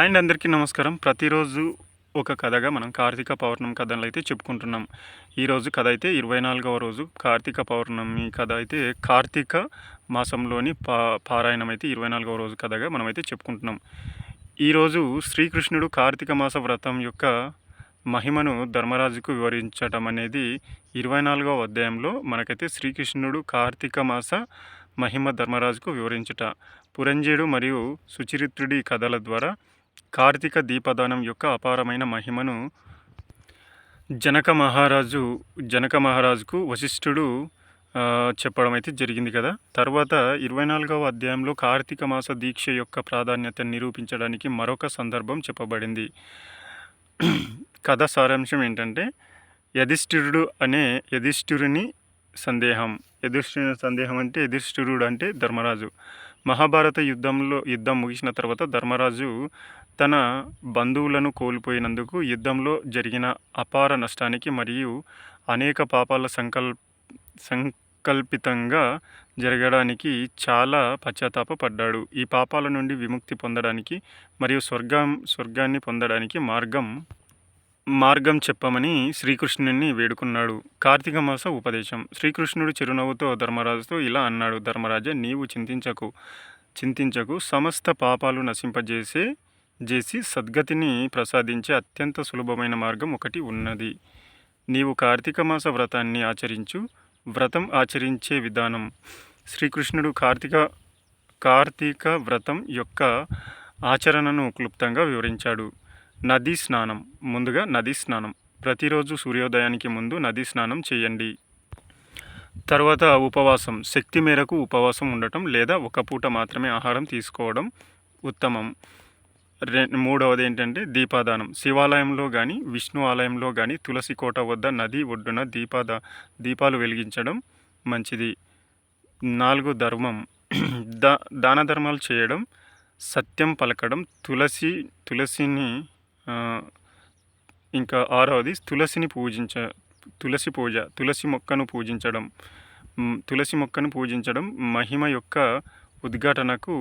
And అందరికీ నమస్కారం. ప్రతిరోజు ఒక కథగా మనం కార్తీక పౌర్ణమి కథలు అయితే చెప్పుకుంటున్నాం. ఈరోజు కథ అయితే ఇరవై నాలుగవ రోజు కార్తీక పౌర్ణమి కథ అయితే కార్తీక మాసంలోని పా పారాయణం అయితే ఇరవై నాలుగవ రోజు కథగా మనమైతే చెప్పుకుంటున్నాం. ఈరోజు శ్రీకృష్ణుడు కార్తీక మాస వ్రతం యొక్క మహిమను ధర్మరాజుకు వివరించటం అనేది ఇరవై నాలుగవ అధ్యాయంలో మనకైతే శ్రీకృష్ణుడు కార్తీక మాస మహిమ ధర్మరాజుకు వివరించుట. పురంజేయుడు మరియు సుచరిత్రుడి కథల ద్వారా కార్తీక దీపదానం యొక్క అపారమైన మహిమను జనక మహారాజు జనక మహారాజుకు వశిష్ఠుడు చెప్పడం అయితే జరిగింది కదా. తర్వాత ఇరవై నాలుగవ అధ్యాయంలో కార్తీక మాస దీక్ష యొక్క ప్రాధాన్యతను నిరూపించడానికి మరొక సందర్భం చెప్పబడింది. కథ సారాంశం ఏంటంటే యధిష్ఠిరుడు అనే యధిష్ఠిరుని సందేహం. యధిష్ఠిరుని సందేహం అంటే యధిష్ఠిరుడు అంటే ధర్మరాజు. మహాభారత యుద్ధంలో యుద్ధం ముగిసిన తర్వాత ధర్మరాజు తన బంధువులను కోల్పోయినందుకు యుద్ధంలో జరిగిన అపార నష్టానికి మరియు అనేక పాపాల సంకల్ సంకల్పితంగా జరగడానికి చాలా పశ్చాత్తాపపడ్డాడు. ఈ పాపాల నుండి విముక్తి పొందడానికి మరియు స్వర్గం స్వర్గాన్ని పొందడానికి మార్గం మార్గం చెప్పమని శ్రీకృష్ణుని వేడుకున్నాడు. కార్తీక మాస ఉపదేశం. శ్రీకృష్ణుడు చిరునవ్వుతో ధర్మరాజుతో ఇలా అన్నాడు ధర్మరాజ నీవు చింతించకు చింతించకు సమస్త పాపాలు నశింపజేసే చేసి సద్గతిని ప్రసాదించే అత్యంత సులభమైన మార్గం ఒకటి ఉన్నది. నీవు కార్తీక మాస వ్రతాన్ని ఆచరించు వ్రతం ఆచరించే విధానం. శ్రీకృష్ణుడు కార్తీక కార్తీక వ్రతం యొక్క ఆచరణను క్లుప్తంగా వివరించాడు. నదీ స్నానం ముందుగా నదీ స్నానం. ప్రతిరోజు సూర్యోదయానికి ముందు నదీ స్నానం చేయండి. తర్వాత ఉపవాసం శక్తి మేరకు ఉపవాసం ఉండటం లేదా ఒక పూట మాత్రమే ఆహారం తీసుకోవడం ఉత్తమం. మూడవది ఏంటంటే దీపాదానం. శివాలయంలో కానీ విష్ణు ఆలయంలో కానీ తులసి కోట వద్ద నది ఒడ్డున దీపాద దీపాలు వెలిగించడం మంచిది. నాలుగు ధర్మం. దా దాన ధర్మాలు చేయడం సత్యం పలకడం తులసి తులసిని ఇంకా ఆరవది తులసిని పూజించ తులసి పూజ తులసి మొక్కను పూజించడం. తులసి మొక్కను పూజించడం మహిమ యొక్క ఉద్ఘాటనకు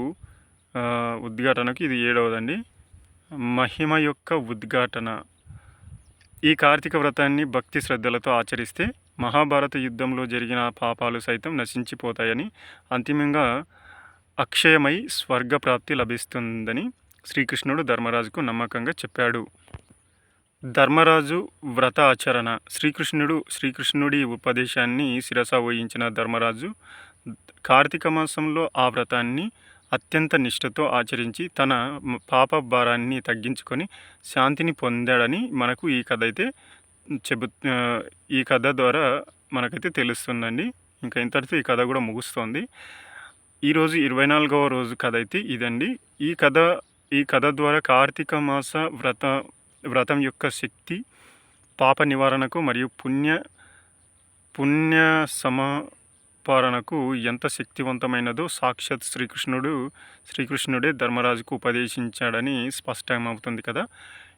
ఉద్ఘాటనకు ఇది ఏడవదండి. మహిమ యొక్క ఉద్ఘాటన. ఈ కార్తీక వ్రతాన్ని భక్తి శ్రద్ధలతో ఆచరిస్తే మహాభారత యుద్ధంలో జరిగిన పాపాలు సైతం నశించిపోతాయని అంతిమంగా అక్షయమై స్వర్గప్రాప్తి లభిస్తుందని శ్రీకృష్ణుడు ధర్మరాజుకు నమ్మకంగా చెప్పాడు. ధర్మరాజు వ్రత ఆచరణ. శ్రీకృష్ణుడు శ్రీకృష్ణుడి ఉపదేశాన్ని శిరస వహించిన ధర్మరాజు కార్తీక మాసంలో ఆ వ్రతాన్ని అత్యంత నిష్ఠతో ఆచరించి తన పాప భారాన్ని తగ్గించుకొని శాంతిని పొందాడని మనకు ఈ కథ అయితే చెబు ఈ కథ ద్వారా మనకైతే తెలుస్తుందండి. ఇంకా ఇంతటితో ఈ కథ కూడా ముగుస్తోంది. ఈరోజు ఇరవై నాలుగవ రోజు కథ అయితే ఇదండి. ఈ కథ ఈ కథ ద్వారా కార్తీక మాస వ్రత వ్రతం యొక్క శక్తి పాప నివారణకు మరియు పుణ్య పుణ్య సమాపరణకు ఎంత శక్తివంతమైనదో సాక్షాత్ శ్రీకృష్ణుడు శ్రీకృష్ణుడే ధర్మరాజుకు ఉపదేశించాడని స్పష్టమవుతుంది కదా.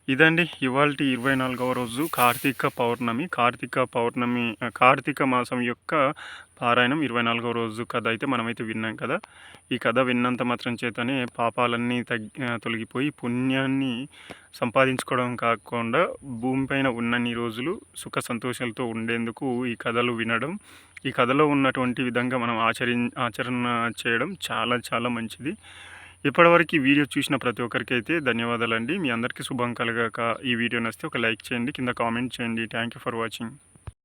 ఇదండి ఇవాళ ఇరవై నాలుగవ రోజు కార్తీక పౌర్ణమి. కార్తీక పౌర్ణమి కార్తీక మాసం యొక్క పారాయణం ఇరవై నాలుగవ రోజు కథ అయితే మనమైతే విన్నాం కదా. ఈ కథ విన్నంత మాత్రం చేతనే పాపాలన్నీ తగ్గి తొలగిపోయి పుణ్యాన్ని సంపాదించుకోవడం కాకుండా భూమిపైన ఉన్నన్ని రోజులు సుఖ సంతోషాలతో ఉండేందుకు ఈ కథలు వినడం ఈ కథలో ఉన్నటువంటి విధంగా మనం ఆచరి ఆచరణ చేయడం చాలా చాలా మంచిది. ఇప్పటివరకు ఈ వీడియో చూసిన ప్రతి ఒక్కరికి అయితే ధన్యవాదాలండి. మీ అందరికీ శుభం కలగాక ఈ వీడియో నచ్చితే ఒక లైక్ చేయండి కింద కామెంట్ చేయండి. Thank you for watching